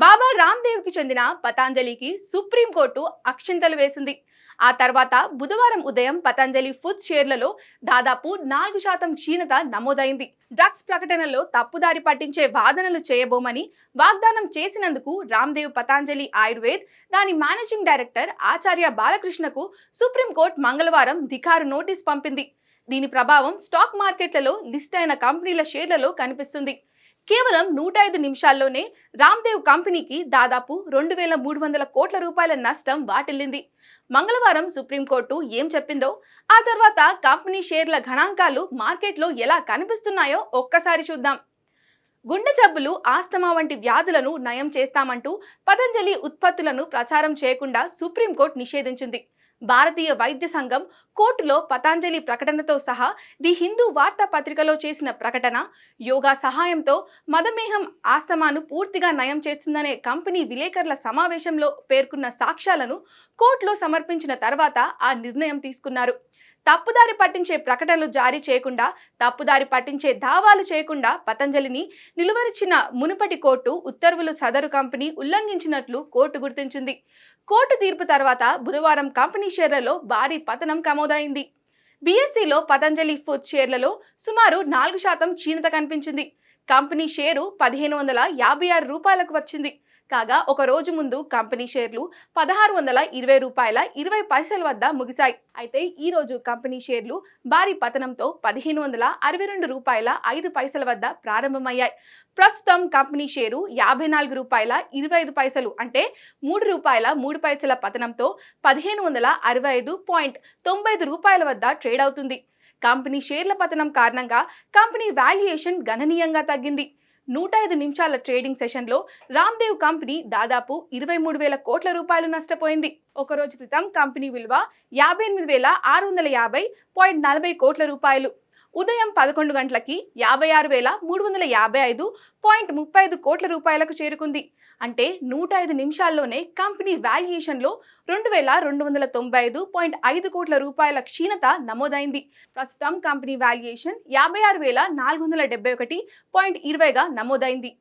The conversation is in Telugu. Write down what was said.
బాబా రామ్దేవ్కి చెందిన పతాంజలికి సుప్రీంకోర్టు అక్షింతలు వేసింది. ఆ తర్వాత బుధవారం ఉదయం పతంజలి ఫుడ్ షేర్లలో దాదాపు నాలుగు శాతం క్షీణత నమోదైంది. డ్రగ్స్ ప్రకటనలో తప్పుదారి పట్టించే వాదనలు చేయబోమని వాగ్దానం చేసినందుకు రామ్దేవ్ పతాంజలి ఆయుర్వేద్ దాని మేనేజింగ్ డైరెక్టర్ ఆచార్య బాలకృష్ణకు సుప్రీంకోర్టు మంగళవారం ధికారు నోటీస్ పంపింది. దీని ప్రభావం స్టాక్ మార్కెట్లలో లిస్ట్ అయిన కంపెనీల షేర్లలో కనిపిస్తుంది. కేవలం నూట ఐదు నిమిషాల్లోనే రామ్దేవ్ కంపెనీకి దాదాపు రెండు వేల మూడు వందల కోట్ల రూపాయల నష్టం వాటిల్లింది. మంగళవారం సుప్రీంకోర్టు ఏం చెప్పిందో ఆ తర్వాత కంపెనీ షేర్ల గణాంకాలు మార్కెట్లో ఎలా కనిపిస్తున్నాయో ఒక్కసారి చూద్దాం. గుండె జబ్బులు ఆస్తమా వంటి వ్యాధులను నయం చేస్తామంటూ పతంజలి ఉత్పత్తులను ప్రచారం చేయకుండా సుప్రీంకోర్టు నిషేధించింది. భారతీయ వైద్య సంఘం కోర్టులో పతాంజలి ప్రకటనతో సహా ది హిందూ వార్తా పత్రికలో చేసిన ప్రకటన యోగా సహాయంతో మధుమేహం ఆస్తమాను పూర్తిగా నయం చేస్తుందనే కంపెనీ విలేకరుల సమావేశంలో పేర్కొన్న సాక్ష్యాలను కోర్టులో సమర్పించిన తర్వాత ఆ నిర్ణయం తీసుకున్నారు. తప్పుదారి పట్టించే ప్రకటనలు జారీ చేయకుండా తప్పుదారి పట్టించే దావాలు చేయకుండా పతంజలిని నిలువరిచిన మునుపటి కోర్టు ఉత్తర్వులు సదరు కంపెనీ ఉల్లంఘించినట్లు కోర్టు గుర్తించింది. కోర్టు తీర్పు తర్వాత బుధవారం కంపెనీ షేర్లలో భారీ పతనం కమోదైంది బీఎస్సీలో పతంజలి ఫుడ్ షేర్లలో సుమారు నాలుగు శాతం క్షీణత కనిపించింది. కంపెనీ షేరు పదిహేను వందల యాభై ఆరు రూపాయలకు వచ్చింది. కాగా ఒక రోజు ముందు కంపెనీ షేర్లు పదహారు వందల ఇరవై రూపాయల ఇరవై పైసల వద్ద ముగిశాయి. అయితే ఈ రోజు కంపెనీ షేర్లు భారీ పతనంతో పదిహేను వందల అరవై రెండు రూపాయల ఐదు పైసల వద్ద ప్రారంభమయ్యాయి. ప్రస్తుతం కంపెనీ షేరు యాభై నాలుగు రూపాయల ఇరవై ఐదు పైసలు అంటే మూడు రూపాయల మూడు పైసల పతనంతో పదిహేను వందల అరవై ఐదు పాయింట్ తొంభై ఐదు రూపాయల వద్ద ట్రేడ్ అవుతుంది. కంపెనీ షేర్ల పతనం కారణంగా కంపెనీ వాల్యుయేషన్ గణనీయంగా తగ్గింది. నూట ఐదు నిమిషాల ట్రేడింగ్ సెషన్లో రామ్దేవ్ కంపెనీ దాదాపు ఇరవై మూడు వేల కోట్ల రూపాయలు నష్టపోయింది. ఒక రోజు క్రితం కంపెనీ విలువ యాభై ఎనిమిది వేల ఆరు వందల యాభై పాయింట్ నలభై కోట్ల రూపాయలు. ఉదయం పదకొండు గంటలకి యాభై ఆరు వేల మూడు వందల యాభై ఐదు పాయింట్ ముప్పై ఐదు కోట్ల రూపాయలకు చేరుకుంది. అంటే నూట ఐదు నిమిషాల్లోనే కంపెనీ వాల్యుయేషన్లో రెండు వేల రెండు వందల తొంభై ఐదు పాయింట్ ఐదు కోట్ల రూపాయల క్షీణత నమోదైంది. ప్రస్తుతం కంపెనీ వాల్యుయేషన్ యాభై ఆరు వేల నాలుగు వందల డెబ్బై ఒకటి పాయింట్ ఇరవైగా నమోదైంది.